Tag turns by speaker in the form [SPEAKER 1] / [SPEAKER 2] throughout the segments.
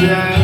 [SPEAKER 1] yeah.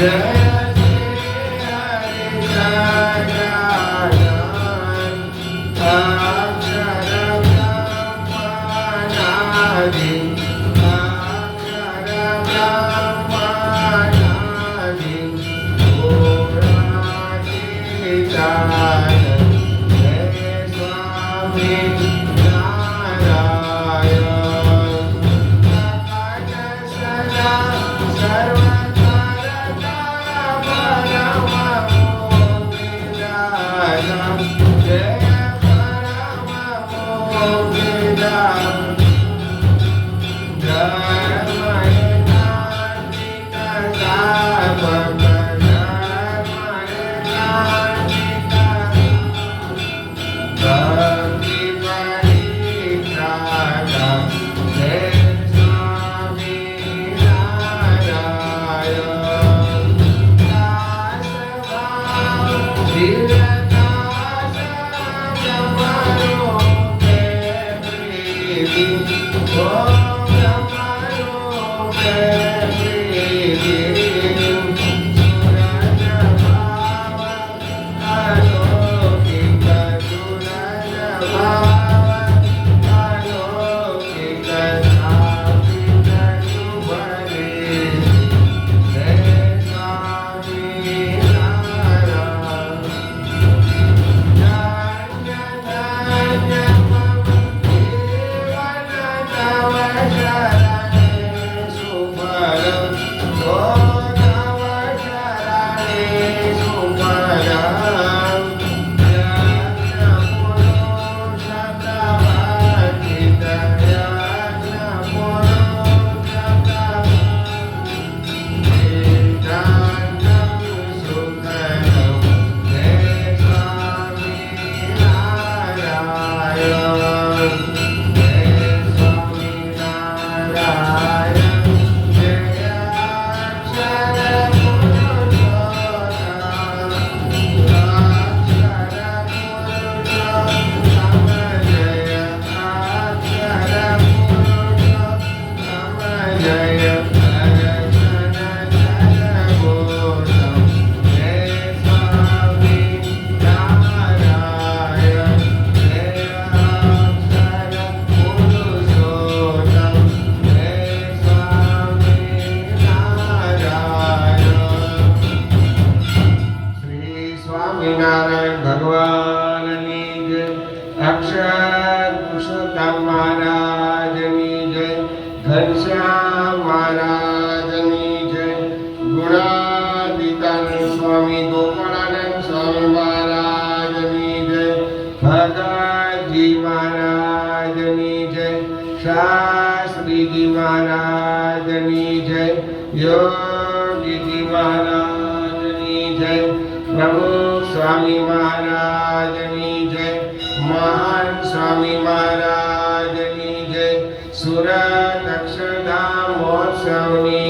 [SPEAKER 1] Yeah. Gunatitanand મહારાજની જય ભગતજી મહારાજની જય મહારાજની જય યોગીજી મહારાજની જય પ્રભુ મહારાજની જય સ્વામી મહારાજની જય સુરત અક્ષરધામ મહોત્સવની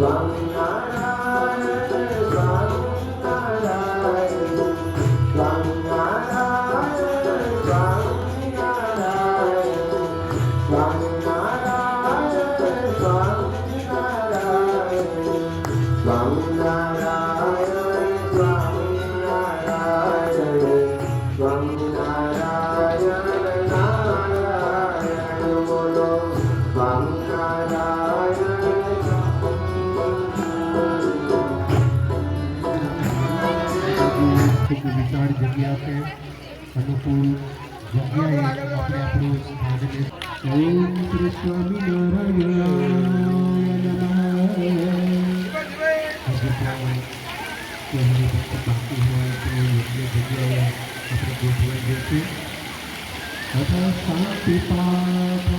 [SPEAKER 2] Running વિશાળ જગ્યા છે અનુકૂળ જગ્યાએ આપણે આપણું સ્થાનને ઓમ શ્રી સ્વામિનારાયણ હજી પણ કોઈની ભક્ત બાકી હોય તો યોગ્ય જગ્યાએ આપણે ગોઠવાઈ જઈશું અથ શાંતિ પાઠ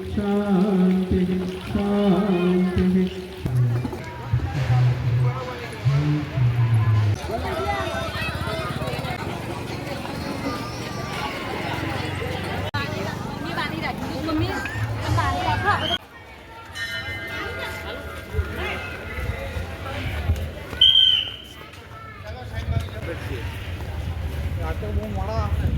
[SPEAKER 2] शांति शांति Hãy subscribe cho kênh Ghiền Mì Gõ Để không bỏ lỡ những video hấp dẫn